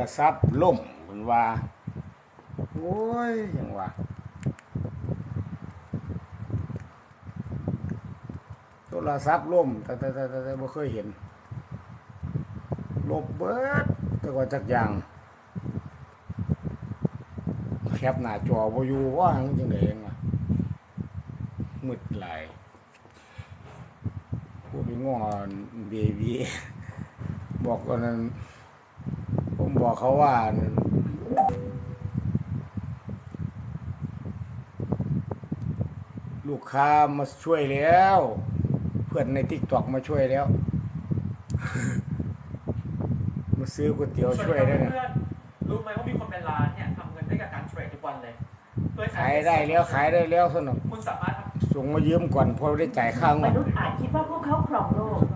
รศัพท์ล่มเพิ่นว่า โอ้ยยังว่าโทรศัพท์ล่มแต่แต่แต่แต่แต่บ่เคยเห็นลบเบิดแต่ก็จักอย่างแคปหน้าจอบ่อยู่ว่าจังได๋วะมืดหลายผู้ไปง้อเบบีบอกว่านั้น บอกเขาว่าลูกค้ามาช่วยแล้ว เพื่อนในทิกตอกมาช่วยแล้ว มาซื้อก๋วยเตี๋ยวช่วยแล้วเนี่ยเพื่อนๆรู้ไหมว่ามีคนเป็นล้านเนี่ยทำเงินได้กับการเทรดทุกวันเลยเพื่อขายได้แล้วขายได้แล้วสนุกคุณสามารถทำส่งมายืมก่อนเพอได้จ่ายค่างมวดนุษย์อาจคิดว่าพวกเขาครองโลก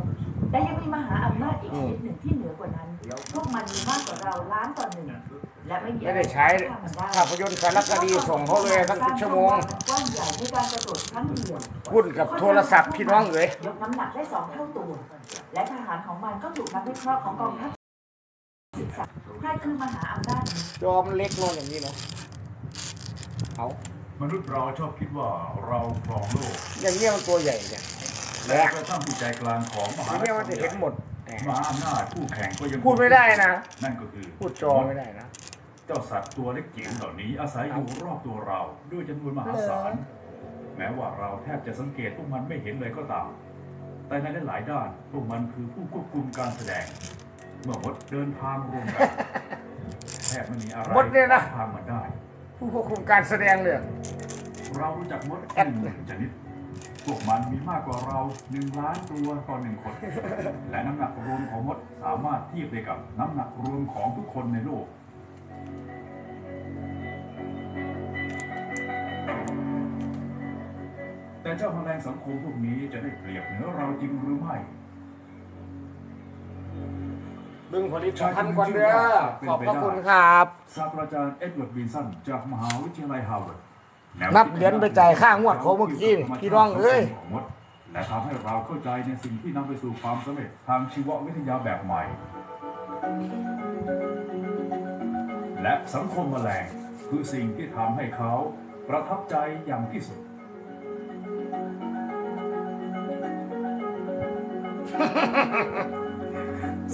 แต่ยังมีมหาอำนาจอีกชนิดหนึ่งที่เหนือกว่านั้น พวกมันมีมากกว่าเราล้านต่อหนึ่ง และไม่มีไม่ได้ใช้ภาพยนตร์สารคดีส่งเขาเลยทั้งสิบชั่วโมงกว้างใหญ่ในการกระโดดครั้งเดียวหุ้นกับโทรศัพท์พี่น้องเอ๋ยยกน้ำหนักได้สองเท่าตัว และทหารของมันก็ถูกนักวิเคราะห์ของกองทัพศึกษาใครคือมหาอำนาจนี้จอมเล็กลงอย่างนี้เนาะเอามนุษย์เราชอบคิดว่าเราครองโลก อย่างนี้ยมันตัวใหญ่เนี่ย และกระทั่งผู้ใจกลางของมอหาย่างนี้ยมันจะเห็นหมดแหมมหาอำนาจผู้แข่งก็ยังพูดไม่ได้นะ นั่นก็คือพูดจอไม่ได้นะ เจ้าสัตว์ตัวเล็กจิ๋วเหล่านี้อาศัยอยู่รอบตัวเราด้วยจำนวนมหาศาล แม้ว่าเราแทบจะสังเกตพวกมันไม่เห็นเลยก็ตาม แต่ในหลายๆด้านพวกมันคือผู้ควบคุมการแสดง เมื่อมดเดินทางรวมกันแทบไม่มีอะไรมดเนี่ยนะทางมันได้ ผู้ควบคุมการแสดงเนี่ยเรารู้จักมดแอดหนึ่งชนิด พวกมันมีมากกว่าเราหนึ่งล้านตัวต่อหนึ่งคน และน้ำหนักรวมของมดสามารถเทียบได้กับน้ำหนักรวมของทุกคนในโลก แต่เจ้าแมลงสังคมพวกนี้จะได้เปรียบเหนือเราจริงหรือไม่บึงผลิตภัณฑ์ก่อนเด้อขอบพระคุณครับศาสตราจารย์เอ็ดเวิร์ดวินสันจากมหาวิทยาลัยฮาร์วาร์ดแว นับเหรียญไปจ่ายค่างวดเขาเมื่อกี้นี่พี่น้องเอ้ยของมดและทำให้เราเข้าใจในสิ่งที่นำไปสู่ความสำเร็จทางชีววิทยาแบบใหม่ และสังคมแมลงคือสิ่งที่ทำให้เขาประทับใจอย่างที่สุด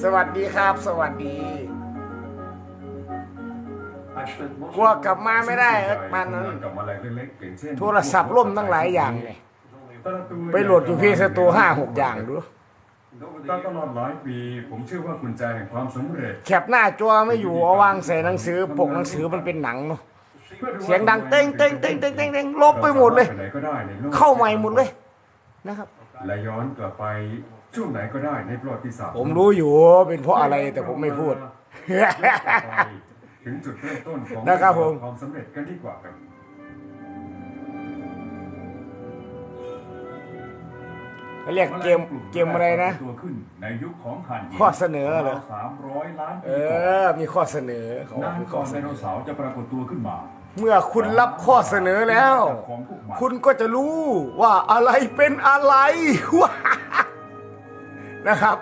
สวัสดีครับ สวัสดี กลัวกลับมาไม่ได้เอิ้เอิ้นนปาปานนนั้นั้นนกับอะไรเล็กๆอย่างเช่นโทรศัพท์ล่มตั้งหลายอย่างเลยไปโหลดอยู่พีสตูห้าหกอย่างดูตลอดหลายปีผมเชื่อว่ากุญแจแห่งความสำเร็จแคปหน้าจอไม่อยู่เอาวางใส่หนังสือปกหนังสือมันเป็นหนังเนาะเสียงดังเต้งเต้งเต้งเต้งเต้งเต้งลบไปหมดเลยไหนก็ได้ในโลกเข้าใหม่หมดเลยนะครับและย้อนกลับไปช่วงไหนก็ได้ในประวัติศาสตร์ผมรู้อยู่เป็นเพราะอะไรแต่ผมไม่พูด ถึงจุดเริ่มต้นของนะครับผม ความสำเร็จกันดีกว่าครับ เขาเรียกเกมเกมอะไรนะ ตัวขึ้นในยุคของถ่านหินข้อเสนอเหรอ สามร้อยล้านเอปีก่อนอ มีข้อเสนอเขานานมีข้ก่ออนเสไดนโนอเสาร์จะปรากฏตัวขึ้นมา เมื่อคุณรับข้อเสนอแล้วของพวกมันคุณก็จะรู้ว่าอะไรเป็นอะไร ว้านะครับ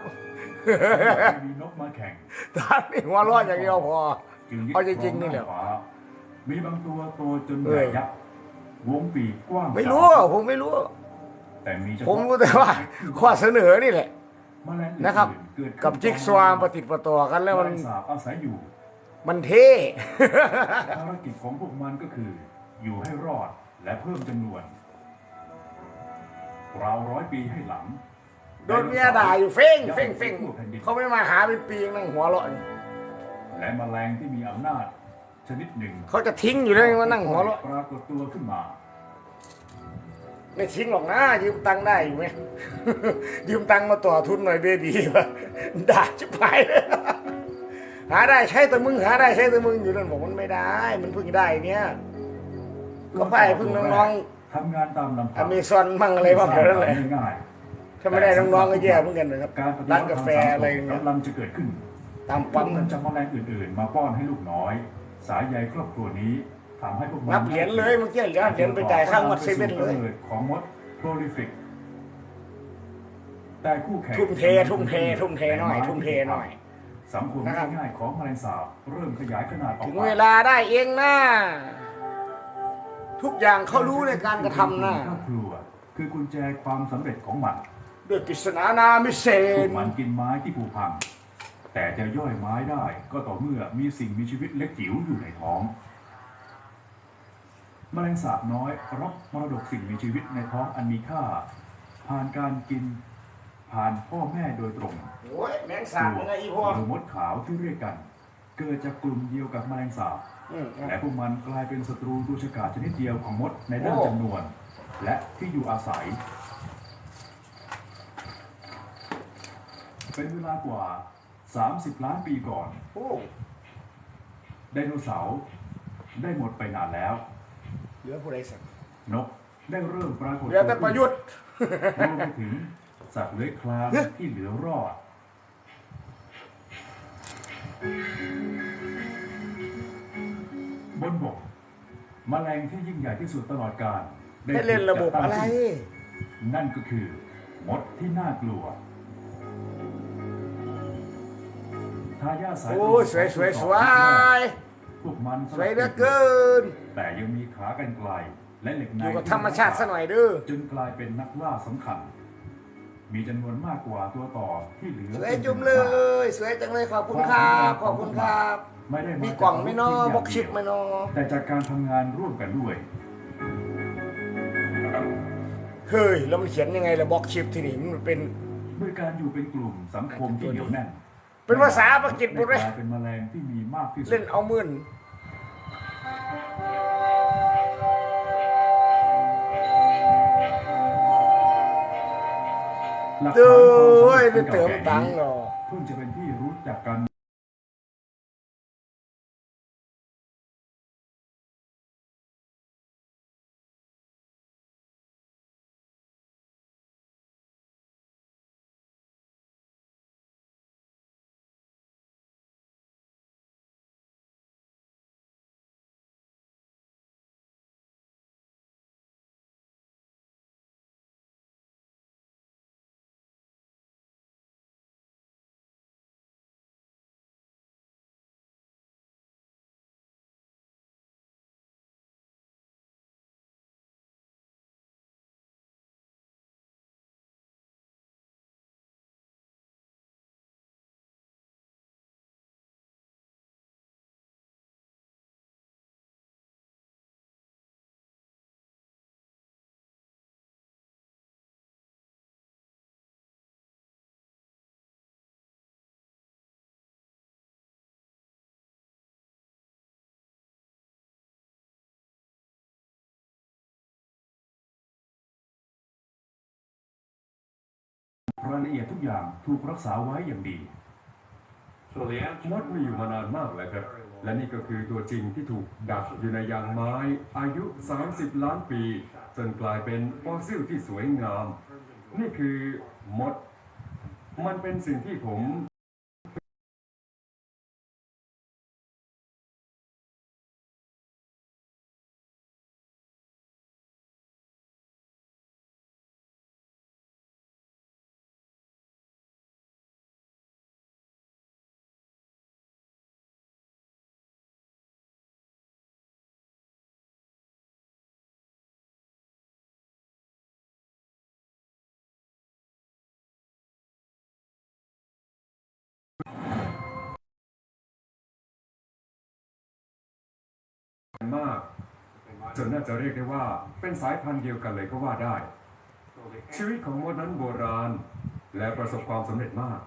มีนกมาแข่ง ท่านนี่หัวเร้อนอย่างเดียวพอจึงยึด เอาจริงๆนี่แหละครองด้าฟ้ามีบางตัวโตจนเอใหอญ่ยักษ์วงปีกกว้างไม่รู้สาผมไม่รู้ แต่มีเฉผมพาะรู้แต่ว่าข้อเสนอนี่แหละแมลงอื่ๆนะครับเกิดขึ้นกับจิ๊กซอว์ประติดประต่อกันแล้วมันแมลงสาบอาศัยอยู่ มันเท่ภารกิจของพวกมันก็คือ อยู่ให้รอดและเพิ่มจำนวนราวร้อยปีให้หลังโดนเมียด่าอยู่เฟ้งเฟ้งเฟ้งเขาไม่มาหาเป็นปีนั่งหัวเราะ อยู่และแมลงที่มีอำนาจ ชนิดหนึ่งเขาจะทิ้งอยู่แล้วมานั่งหัวเราะปรากฏตัวขึ้นมา ไม่ทิ้งหรอกนะยืมตังค์ได้อยู่ไหม ยืมตังค์มาต่อทุนหน่อยเบบีวะด่าชิบหายเลยหาได้ใช้แต่มึงหาได้ใช้แต่มึงอยู่นั่นบอกมันไม่ได้ มันเพิ่งได้เนี่ยก็ไปเพิ่งน้องทำงานตามลำๆพัอเมซอนมั่งอะไรบ้างแถวนั้นเลยง่ายถ้าไม่ได้น้องๆก็แย่เหมือนกันนะครับๆการปฏิร้าวันติกาแฟทางสังคมอะไรอย่างเงี้ยกำลังจะเกิดขึ้น ตามพวปั๊กมมันจะแมลงอื่นๆ มาป้อนให้ลูกน้อย สายใยครอบครัวนี้ทำให้พวกมันนับเหรียญเลยเมื่อกี้เหรียญเหรียญไปจ่ายค่างวัดเซเว่นเลยของมดโปรลิฟิกแต่คู่แข่งทุ่มเททุ่มเททุ่มเทหน่อย ทุ่มเทหน่อยสังคมนะครับง่ายๆของแมลงสาบเริ่มขยายขนาดออกถึงไปเวลาได้เองนะทุกอย่างเขารู้ในการกระทำนะครอบครัวคือกุญแจความสำเร็จของมันด้วยปริศนานามิเศพวษกมันกินไม้ที่ผุพัง แต่จะย่อยไม้ได้ก็ต่อเมื่อมีสิ่งมีชีวิตเล็กจิ๋วอยู่ในท้อง แมลงสาบน้อยรับมรดกสิ่งมีชีวิตในท้องอันมีค่า ผ่านการกิน ผ่านพ่อแม่โดยตรงโอ้ยแมงสาบยังไงอีพ่อหรือมดขาวที่เรียกกัน เกิดจากกลุ่มเดียวกับแมลงสาบอืมแต่พวกมันกลายเป็นศัตรูตัวฉกาจชนิดเดียวของมดในด้านโอ้จำนวน และที่อยู่อาศัย เป็นเวลากว่า 30 ล้านปีก่อน โอ้ไดโนเสาร์ได้หมดไปนานแล้ว เหลือผู้ใดสักนกได้เริ่มปรากฏเหลือแต่ประยุทธ์รวมไปถึงสัตว์เลื้อยคลานที่เหลือรอด บนบกแมลงที่ยิ่งใหญ่ที่สุดตลอดกาลได้ให้เล่นระบบอะไร นั่นก็คือ มดที่น่ากลัว ทายาทสายโอ้ยสวยสวยสวยพวกมันสวยเหลือเกิน แต่ยังมีขากรรไกลและเหล็กในอยู่กับธรรมชาติซะหน่อยเด้อจนกลายเป็นนักล่าสำคัญ มีจำนวนมากกว่าตัวต่อที่เหลือสวยจุ่มเลย สวยจังเลยขอบคุณครับขอบคุณครับไม่ได้ามีกล่องไหม่นอจากบอกชิปไหม่นอแต่จากการทำงานร่วมกันด้วยเฮ้ยแล้วมันเขียนยังไงล่ะบอกชิปที่นี่มันเป็นด้วยการอยู่เป็นกลุ่มสังคมที่เหนียวแน่น เป็นภาษาอังกฤษหมดเลยกลายเป็นแมลงที่มีมากที่สุดเล่นเอามื่นหลักเด้ฐานความอยสำเร็จได้เติมตังค์นี้เหรอเพิ่งจะเป็นที่รู้จักกัน รายละเอียดทุกอย่างถูกรักษาไว้อย่างดีมดมีอยู่มานานมากแล้วครับ และนี่ก็คือตัวจริงที่ถูกดักอยู่ในยางไม้ อายุ 30 ล้านปี จนกลายเป็นฟอสซิลที่สวยงาม นี่คือมด มันเป็นสิ่งที่ผม มาก จนน่าจะเรียกได้ว่าเป็นสายพันธุ์เดียวกันเลยก็ว่าได้ ชีวิตของมดนั้นโบราณ และประสบความสำเร็จมาก